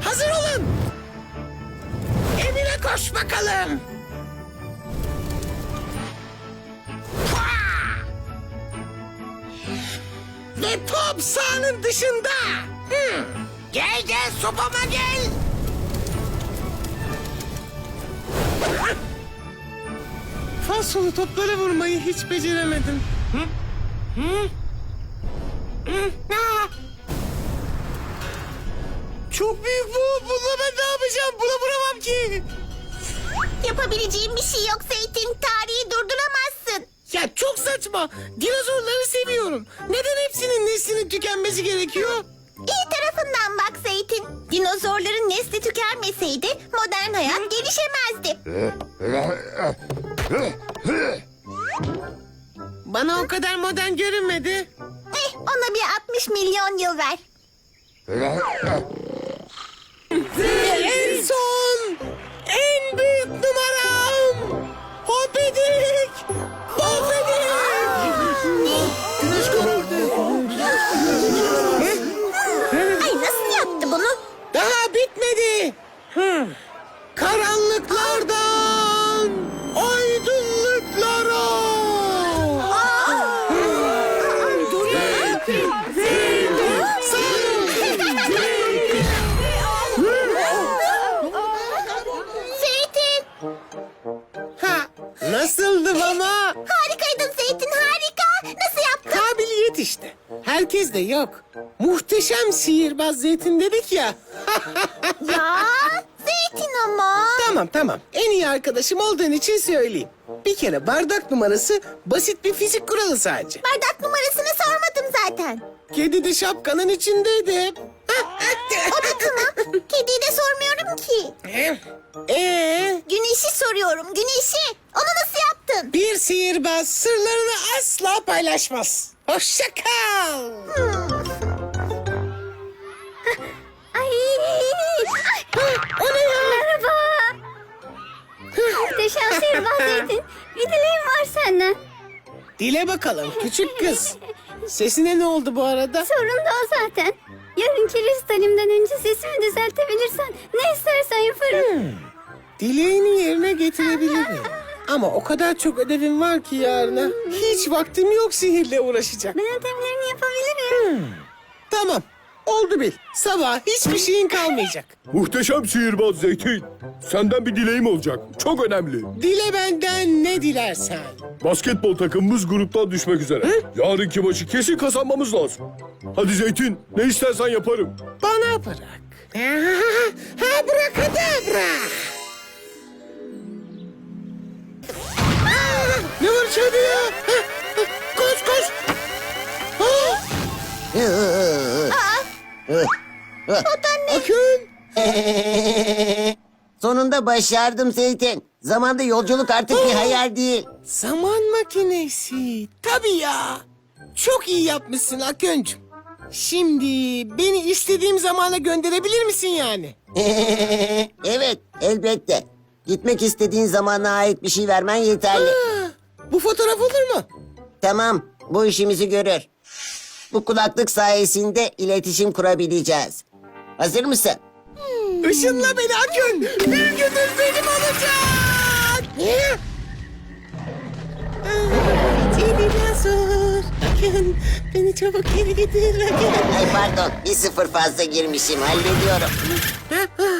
Hazır olun. Emine koş bakalım. Ve top sahanın dışında. Hmm. Gel gel sopama gel. Falsolu toplara vurmayı hiç beceremedim. Hı? Hı? Hı? Aa! Çok büyük bu. Bununla ben ne yapacağım? Buna vuramam ki. Yapabileceğim bir şey yok Zeytin. Tarihi durduramazsın. Ya çok saçma. Dinozorları seviyorum. Neden hepsinin neslinin tükenmesi gerekiyor? İyi tarafından bak Zeytin. Dinozorların nesli tükenmeseydi modern hayat gelişemezdi. Bana o kadar modern görünmedi. Eh, ona bir 60 milyon yıl ver. En son, en büyük numaram. Hopedik. Güneş. Ay nasıl yaptı bunu? Daha bitmedi. Karanlıklardan nasıldım ama? Harikaydın Zeytin harika. Nasıl yaptın? Kabiliyet işte. Herkes de yok. Muhteşem sihirbaz zeytin dedik ya. Ya Zeytin ama. tamam tamam. En iyi arkadaşım olduğun için söyleyeyim. Bir kere bardak numarası basit bir fizik kuralı sadece. Bardak numarasını sormadım zaten. Kedi de şapkanın içindeydi. O da tamam. Kediyi de sormuyorum ki. Ee, Güneşi soruyorum güneşi. Onu nasıl yaptın? bir sihirbaz sırlarını asla paylaşmaz. Hoşça kal. Ay. O ne ya? Merhaba. Muhteşem sihirbaz Zeytin. Bir dileğim var senden. Dile bakalım küçük kız. Sesine ne oldu bu arada? Sorun da o zaten. Yarınki ristalimden önce sesimi düzeltebilirsen ne istersen yaparım. Dileğini yerine getirebilirim. Ama o kadar çok ödevim var ki yarına. Hiç vaktim yok sihirle uğraşacak. Ben ödevlerimi yapabilirim. Tamam. Oldu bil. Sabah hiçbir şeyin kalmayacak. Muhteşem sihirbaz Zeytin. Senden bir dileğim olacak. Çok önemli. Dile benden ne dilersen. Basketbol takımımız gruptan düşmek üzere. Yarınki maçı kesin kazanmamız lazım. Hadi Zeytin, ne istersen yaparım. Bana bırak. Ha bırak Ne var içeride ya? Koş koş. Ha, Akın. Sonunda başardım Zeytin. Zamanda yolculuk artık bir hayal değil. Zaman makinesi. Tabii ya. Çok iyi yapmışsın Akıncım. Şimdi beni istediğim zamana gönderebilir misin yani? evet, elbette. Gitmek istediğin zamana ait bir şey vermen yeterli. Ha, bu fotoğraf olur mu? Tamam, bu işimizi görür. Bu kulaklık sayesinde iletişim kurabileceğiz. Hazır mısın? Işınla beni Akın. Bir günür benim olacak. Ne? Dinozor. Akın beni çabuk geri getir Akın. Ay pardon, bir sıfır fazla girmişim. Hallediyorum. Ah,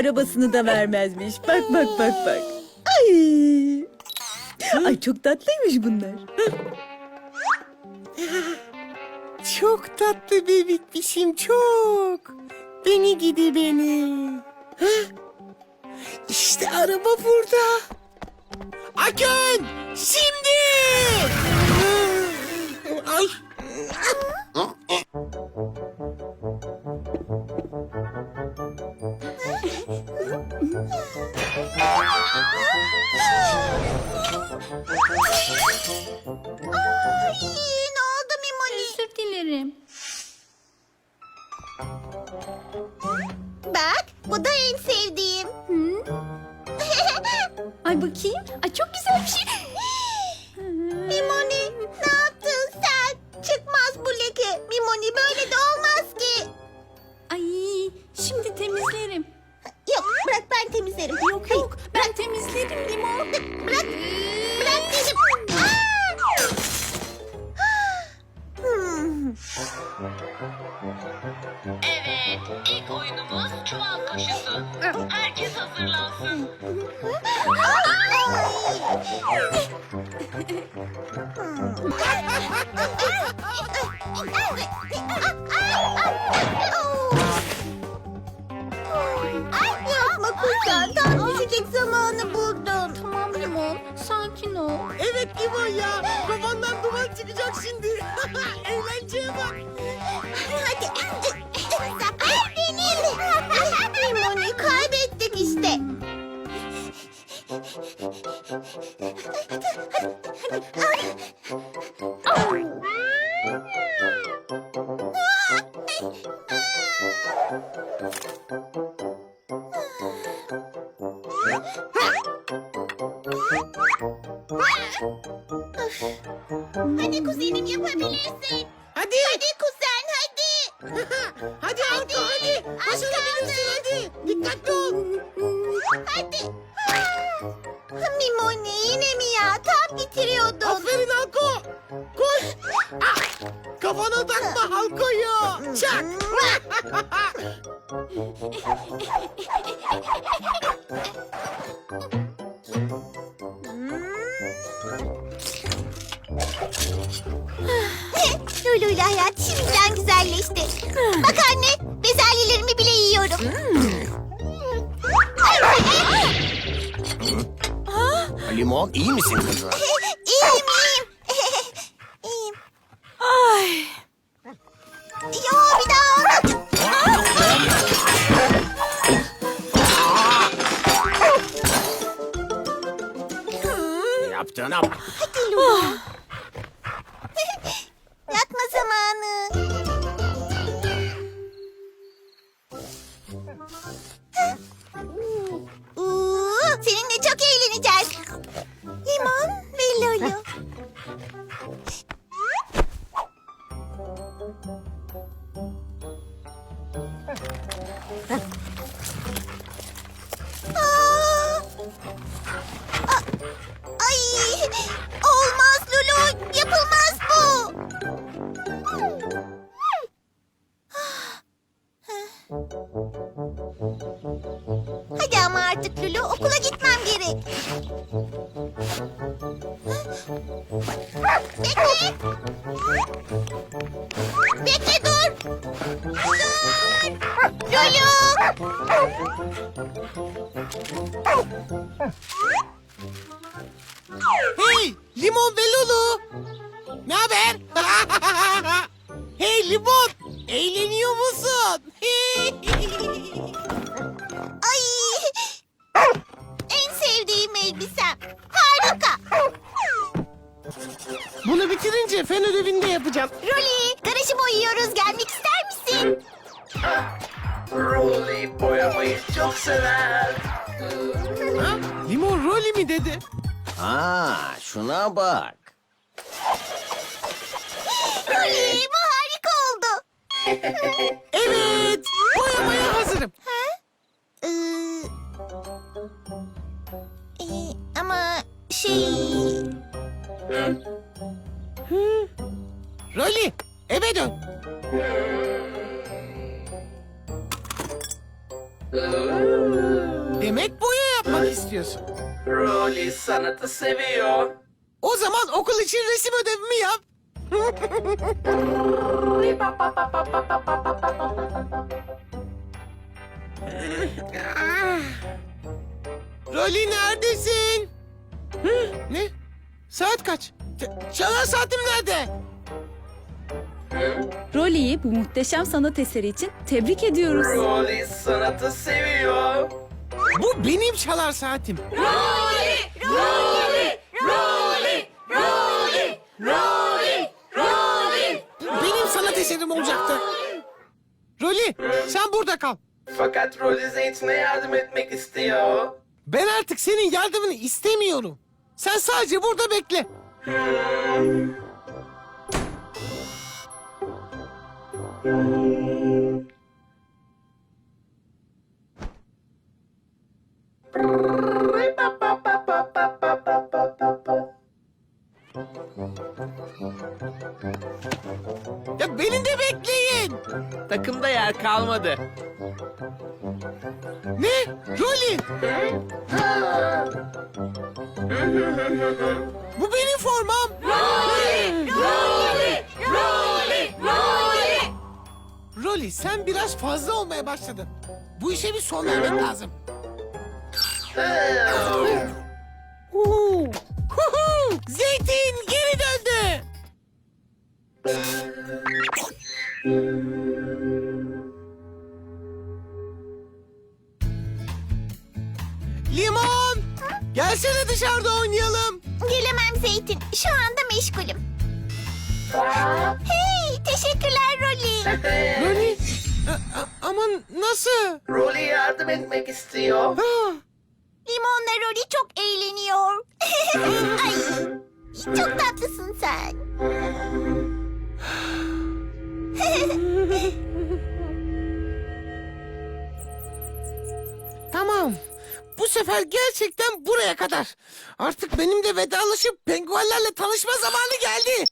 arabasını da vermezmiş. Bak bak bak bak. Ay. Ay çok tatlıymış bunlar. Çok tatlı bebekmişim çok. Beni gidi beni. İşte araba burada. Akın şimdi. Ay. Ay, ne oldu Mimo? yerim. Bak bu da en sevdiğim. Ay bakayım. Ay çok güzel bir şey. Yapma kurtar. Tam düşecek zamanı buldun. Tamam limon sakin ol. Evet Limon ya. Kafandan duman çıkacak şimdi. Eğlenceye Hadi kuzenim yapabilirsin. Hadi. Hadi kuzen hadi. hadi hadi. Başarabilirsin hadi. Takma Halko'yu. Çak. Lulu'yla hayat şimdiden güzelleşti. Bak anne, bezelyelerimi bile yiyorum. Limon iyi misin kızım? Lulu. Hey Limon ve Lulu. Ne haber? hey Limon. Eğleniyor musun? Ay. En sevdiğim elbisem. Harika. Bunu bitirince fen ödevinde yapacağım. Rolly, sever. Ha? Limon rolü mi dedi? Ha, şuna bak. Rolly, bu harika oldu. Evet. Boyamaya hazırım. Ee, e, ama şey... sanatı seviyor. O zaman okul için resim ödevimi yap. Rolly neredesin? Hı, ne? Saat kaç? Ç- Çalar saatim nerede? Rolly'yi bu muhteşem sanat eseri için tebrik ediyoruz. Rolly sanatı seviyor. Bu benim çalar saatim. Benim sanat Sen burada kal. Fakat Rolly Zeytin'e yardım etmek istiyor. Ben artık senin yardımını istemiyorum. Sen sadece burada bekle. Ya beni de bekleyin. Takımda yer kalmadı. Ne? Rolly. Bu benim formam. Rolly sen biraz fazla olmaya başladın. Bu işe bir son vermek lazım. Huhu! Zeytin geri döndü. Limon! Gelsene dışarıda oynayalım. Gelemem Zeytin. Şu anda meşgulüm. Hey, teşekkürler Rolly. Rolly? A- a- ama nasıl? Rolly yardım etmek istiyor. Ah! Limonla Rolly çok eğleniyor. Ay, çok tatlısın sen. Tamam. Bu sefer gerçekten buraya kadar. Artık benim de vedalaşıp penguenlerle tanışma zamanı geldi.